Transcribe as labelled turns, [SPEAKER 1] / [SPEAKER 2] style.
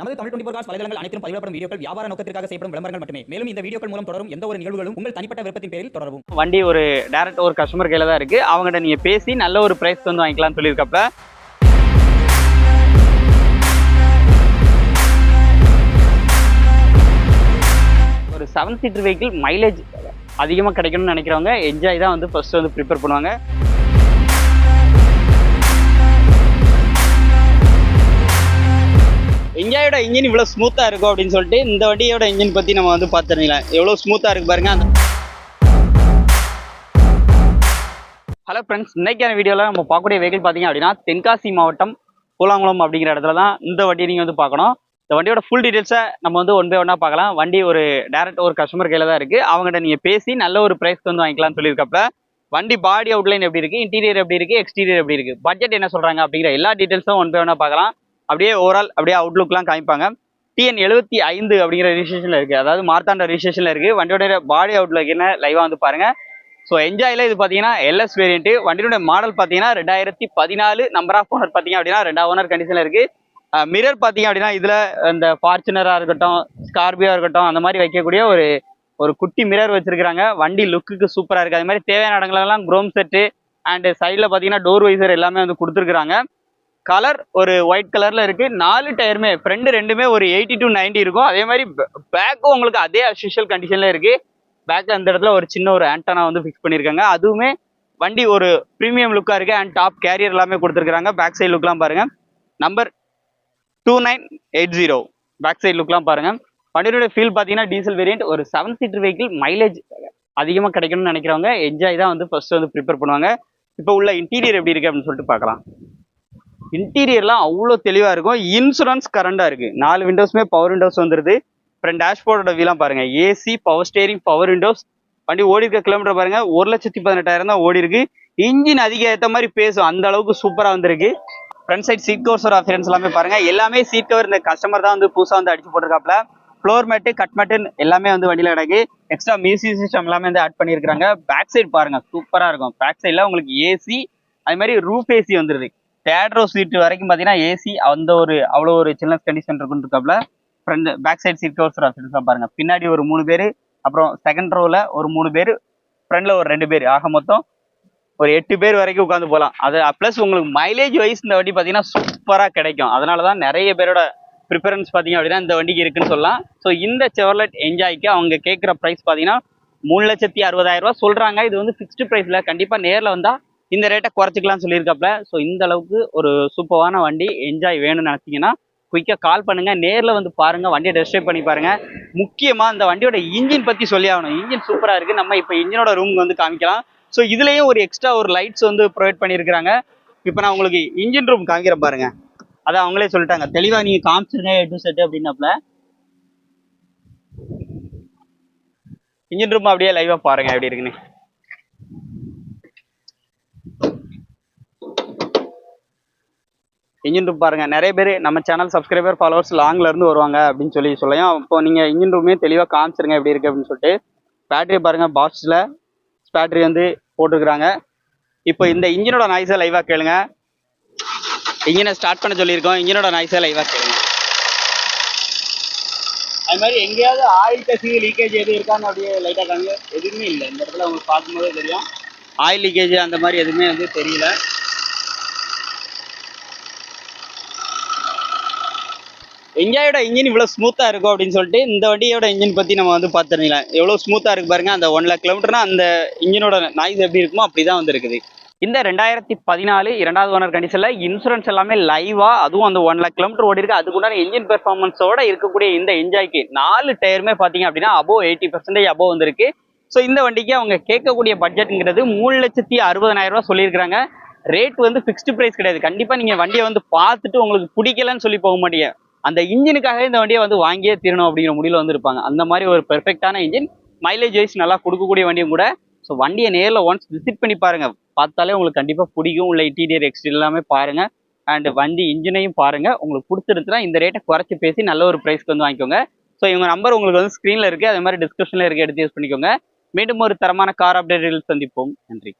[SPEAKER 1] நமது Tamil twenty cos வலைதளங்கள் அனைத்தும் பதிவிடப்படும் வீடியோக்கள் வியாபார நோக்கத்திற்காக செய்யப்படும் விளம்பரங்கள் மட்டுமே. மேலும் இந்த வீடியோக்கள் மூலம் தொடரும் எந்த ஒரு நிகழ்வுகளும் உங்கள் தனிப்பட்ட விருப்பத்தின் பேரில் தொடரும்
[SPEAKER 2] வண்டி ஒரு டேரக்ட் ஒரு கஸ்டமர் கையில் தான் இருக்கு. அவங்ககிட்ட நீங்க பேசி நல்ல ஒரு பிரைஸ் வந்து வாங்கிக்கலாம்னு சொல்லியிருக்கப்ப. ஒரு செவன் சீட்டர் வெஹிக்கிள் மைலேஜ் அதிகமாக கிடைக்கணும்னு நினைக்கிறவங்க என்ஜாய் தான் வந்து ஃபர்ஸ்ட் வந்து ப்ரிப்பேர் பண்ணுவாங்க. இன்ஜின் இவ்வளோ ஸ்மூத்தாக இருக்கும் அப்படின்னு சொல்லிட்டு இந்த வண்டியோட இன்ஜின் பற்றி நம்ம வந்து பார்த்துருக்கலாம் எவ்வளோ ஸ்மூத்தாக இருக்கு பாருங்க. அந்த ஹலோ ஃப்ரெண்ட்ஸ் இன்னைக்கான வீடியோவில் நம்ம பார்க்கக்கூடிய வெஹிக்கிள் பார்த்தீங்க அப்படின்னா தென்காசி மாவட்டம் கூலாங்குளம் அப்படிங்கிற இடத்துல தான் இந்த வண்டியை நீங்கள் வந்து பார்க்கணும். இந்த வண்டியோட ஃபுல் டீட்டெயில்ஸை நம்ம வந்து ஒன் பை ஒன்றா பார்க்கலாம். வண்டி ஒரு டேரக்ட் ஒரு கஸ்டமர் கையில் தான் இருக்குது அவங்ககிட்ட நீங்கள் பேசி நல்ல ஒரு ப்ரைஸ்க்கு வந்து வாங்கிக்கலாம்னு சொல்லியிருக்கப்ப வண்டி பாடி அவுட்லைன் எப்படி இருக்குது இன்டீரியர் எப்படி இருக்குது எக்ஸ்டீரியர் எப்படி இருக்குது பட்ஜெட் என்ன சொல்கிறாங்க அப்படிங்கிற எல்லா டீட்டெயில்ஸும் ஒன் பை ஒன்றா பார்க்கலாம். அப்படியே ஓவரால் அப்படியே அவுட்லுக்லாம் காமிப்பாங்க. டிஎன் எழுபத்தி ஐந்து அப்படிங்கிற ரிஜிஸ்ட்ரேஷனில் இருக்குது அதாவது மார்த்தாண்ட ரிஜிஸ்ட்ரேஷனில் இருக்குது வண்டியோட பாடி அவுட்லுக் என்ன? லைவாக வந்து பாருங்கள் ஸோ என்ஜாயில் இது பார்த்தீங்கன்னா எல்எஸ் வேரியன்ட்டு வண்டியோட மாடல் பார்த்தீங்கன்னா ரெண்டாயிரத்தி பதினாலு நம்பர் ஆஃப் ஓனர் பார்த்தீங்க அப்படின்னா ரெண்டாவது ஓனர் கண்டிஷனில் இருக்குது மிரர் பார்த்தீங்க அப்படின்னா இதில் இந்த ஃபார்ச்சுனராக இருக்கட்டும் ஸ்கார்பியோ இருக்கட்டும் அந்த மாதிரி வைக்கக்கூடிய ஒரு ஒரு குட்டி மிரர் வச்சிருக்காங்க வண்டி லுக்குக்கு சூப்பராக இருக்குது அது மாதிரி தேவையான இடங்களெல்லாம் குரோம் செட்டு அண்டு சைடில் பார்த்தீங்கன்னா டோர் வைசர் எல்லாமே வந்து கொடுத்துருக்குறாங்க. கலர் ஒரு ஒயிட் கலரில் இருக்குது நாலு டயருமே ஃப்ரண்ட் ரெண்டுமே ஒரு எயிட்டி டு 90 இருக்கும். அதே மாதிரி பேக்கும் உங்களுக்கு அதே அஃபிஷியல் கண்டிஷனில் இருக்குது பேக்கில் அந்த இடத்துல ஒரு சின்ன ஒரு ஆண்டனா வந்து ஃபிக்ஸ் பண்ணியிருக்காங்க. அதுவுமே வண்டி ஒரு ப்ரீமியம் லுக்காக இருக்குது அண்ட் டாப் கேரியர் எல்லாமே கொடுத்துருக்காங்க பேக் சைடு லுக்லாம் பாருங்கள் number two nine eight zero back side லுக்லாம் பாருங்கள் வண்டியோட ஃபீல் பார்த்தீங்கன்னா டீசல் வேரியண்ட் ஒரு செவன் சீட்டர் வெஹிக்கிள் மைலேஜ் அதிகமாக கிடைக்கணும்னு நினைக்கிறவங்க என்ஜாய் தான் வந்து ஃபர்ஸ்ட் வந்து ப்ரிப்பேர் பண்ணுவாங்க. இப்போ உள்ள இன்டீரியர் எப்படி இருக்குது அப்படின்னு சொல்லிட்டு பார்க்கலாம். இன்டீரியர்லாம் அவ்வளோ தெளிவாக இருக்கும். இன்சூரன்ஸ் கரண்டாக இருக்குது நாலு விண்டோஸுமே பவர் விண்டோஸ் வந்துடுது அப்புறம் டேஷ்போர்டோட வீலாம் பாருங்கள் AC power steering power windows வண்டி ஓடி இருக்க கிலோமீட்டர் பாருங்கள் ஒரு லட்சத்தி பதினெட்டாயிரம் தான் ஓடி இருக்கு. இன்ஜின் அதிக ஏற்ற மாதிரி பேசும். அந்த அளவுக்கு சூப்பராக வந்திருக்கு. ஃப்ரண்ட் சைட் சீட் கவர்ஸோட அஃபரன்ஸ் எல்லாமே பாருங்க. எல்லாமே சீட் கவர் இந்த கஸ்டமர் தான் வந்து புதுசாக வந்து அடிச்சு போட்டிருக்காப்ல ஃப்ளோர் மேட்டு கட் மேட்டு எல்லாமே வந்து வண்டியில் கிடக்கு. எக்ஸ்ட்ரா மியூசிக் சிஸ்டம் எல்லாமே வந்து ஆட் பண்ணியிருக்காங்க பேக் சைட் பாருங்க. சூப்பராக இருக்கும். பேக் சைடில் உங்களுக்கு ஏசி அது மாதிரி ரூஃப் ஏசி வந்துருது. தேர்ட் ரோ சீட் வரைக்கும் பார்த்தீங்கன்னா ஏசி அந்த ஒரு அவ்வளோ ஒரு சில்னஸ் கண்டிஷன் இருக்குன்னு இருக்காப்ல. Front back side seat covers options பாருங்க. பின்னாடி ஒரு மூணு பேர் அப்புறம் செகண்ட் ரோவில் ஒரு மூணு பேர் ஃப்ரண்டில் ஒரு ரெண்டு பேர். ஆக மொத்தம் ஒரு எட்டு பேர் வரைக்கும் உட்காந்து போகலாம் அது ப்ளஸ் உங்களுக்கு மைலேஜ் வைஸ் இந்த வண்டி பார்த்தீங்கன்னா சூப்பராக கிடைக்கும். அதனால தான் நிறைய பேரோட ப்ரிஃபரன்ஸ் பார்த்தீங்க அப்படின்னா இந்த வண்டிக்கு இருக்குன்னு சொல்லலாம். ஸோ இந்த செவர்லெட் என்ஜாய்க்கு அவங்க கேட்குற ப்ரைஸ் பார்த்தீங்கன்னா மூணு லட்சத்தி அறுபதாயிரம் ரூபா சொல்கிறாங்க இது வந்து ஃபிக்ஸ்டு ப்ரைஸில் கண்டிப்பாக நேரில் வந்தால் இந்த ரேட்டை குறைச்சிக்கலாம்னு சொல்லியிருக்காப்ல. ஸோ இந்த அளவுக்கு ஒரு சூப்பரான வண்டி என்ஜாய் வேணும்னு நினச்சிங்கன்னா குயிக்காக கால் பண்ணுங்கள் நேரில் வந்து பாருங்க. வண்டியை டெஸ்ட் ட்ரைவ் பண்ணி பாருங்கள் முக்கியமாக இந்த வண்டியோட இன்ஜின் பற்றி சொல்லி ஆகணும். இன்ஜின் சூப்பராக இருக்குது நம்ம இப்போ இன்ஜினோட ரூம் வந்து காமிக்கலாம். ஸோ இதுலேயும் ஒரு எக்ஸ்ட்ரா ஒரு லைட்ஸ் வந்து ப்ரொவைட் பண்ணியிருக்கிறாங்க. இப்போ நான் உங்களுக்கு இன்ஜின் ரூம் காமிக்கிறேன் பாருங்க. அதை அவங்களே சொல்லிட்டாங்க. தெளிவாக நீங்கள் காமிச்சிருங்க எட்டு செட்டு அப்படின்னப்பல இன்ஜின் ரூம் அப்படியே லைவாக பாருங்கள் எப்படி இருக்குன்னு. இன்ஜின் ரூம் பாருங்க நிறைய பேர் நம்ம சேனல் சப்ஸ்கிரைபர் ஃபாலோவர்ஸ் லாங்ல இருந்து வருவாங்க அப்படின்னு சொல்லி சொல்லையும் இப்போ நீங்க இன்ஜின் ரூமே தெளிவாக காமிச்சிருங்க எப்படி இருக்கு அப்படின்னு சொல்லிட்டு. பேட்டரி பாருங்க பாக்ஸில் பேட்டரி வந்து போட்டிருக்கிறாங்க. இப்போ இந்த இன்ஜினோட நாய்ஸை லைவாக கேளுங்க. இன்ஜினை ஸ்டார்ட் பண்ண சொல்லியிருக்கோம் இன்ஜினோட நாய்ஸை லைவாக கேளுங்க. அது மாதிரி எங்கேயாவது ஆயில் கசிவு லீக்கேஜ் எதுவும் இருக்கான்னு அப்படியே லைட்டாக காமிங்க. எதுவுமே இல்லை. இந்த இடத்துல உங்களுக்கு பார்க்கும்போதே தெரியும். ஆயில் லீக்கேஜ் அந்த மாதிரி எதுவுமே வந்து தெரியல. என்ஜாயோட இன்ஜின் இவ்வளோ ஸ்மூத்தாக இருக்கும் அப்படின்னு சொல்லிட்டு இந்த வண்டியோட இன்ஜின் பற்றி நம்ம வந்து பார்த்துருக்கலாம் எவ்வளோ ஸ்மூத்தாக இருக்கு பாருங்க. அந்த ஒன் லேக் கிலோமீட்டர்னா அந்த இன்ஜினோட நாய்ஸ் எப்படி இருக்குமோ அப்படி தான் வந்துருக்குது. இந்த ரெண்டாயிரத்தி பதினாலு இரண்டாவது ஓனர் கண்டிஷனில் இன்சூரன்ஸ் எல்லாமே லைவாக அதுவும் அந்த ஒன் லேக் கிலோமீட்டர் ஓடி இருக்கு. அதுக்குண்டான இன்ஜின் பெர்ஃபார்மன்ஸோட இருக்கக்கூடிய இந்த என்ஜாய்க்கு நாலு டயருமே பார்த்தீங்க அப்படின்னா அபோவ் எயிட்டி பர்சன்டேஜ் அபோவ் வந்திருக்கு. ஸோ இந்த வண்டிக்கு அவங்க கேட்கக்கூடிய பட்ஜெட்டுங்கிறது மூணு லட்சத்தி அறுபதனாயிரம் ரூபா சொல்லியிருக்காங்க ரேட் வந்து ஃபிக்ஸ்டு ப்ரைஸ் கிடையாது. கண்டிப்பாக நீங்கள் வண்டியை வந்து பார்த்துட்டு உங்களுக்கு பிடிக்கலன்னு சொல்லி போக மாட்டீங்க. அந்த இன்ஜினுக்காக இந்த வண்டியை வந்து வாங்கியே தீரணும் அப்படிங்கிற முடிவில் வந்து இருப்பாங்க. அந்த மாதிரி ஒரு பெர்ஃபெக்டான இன்ஜின் மைலேஜ் வைஸ் நல்லா கொடுக்கக்கூடிய வண்டியும் கூட. ஸோ வண்டியை நேரில் ஒன்ஸ் விசிட் பண்ணி பாருங்க. பார்த்தாலே உங்களுக்கு கண்டிப்பாக பிடிக்கும். உள்ள இன்டீரியர் எக்ஸ்டீரியர் எல்லாமே பாருங்க. அண்ட் வண்டி இன்ஜினையும் பாருங்க. உங்களுக்கு பிடிச்சிருச்சுன்னா இந்த ரேட்டை குறைச்சி பேசி நல்ல ஒரு ப்ரைஸ்க்கு வந்து வாங்கிக்கோங்க. ஸோ இவங்க நம்பர் உங்களுக்கு வந்து ஸ்க்ரீனில் இருக்குது அதே மாதிரி டிஸ்கிரிப்ஷனில் இருக்குது எடுத்து யூஸ் பண்ணிக்கோங்க. மீண்டும் ஒரு தரமான கார் அப்டேட் சந்திப்போம். நன்றி.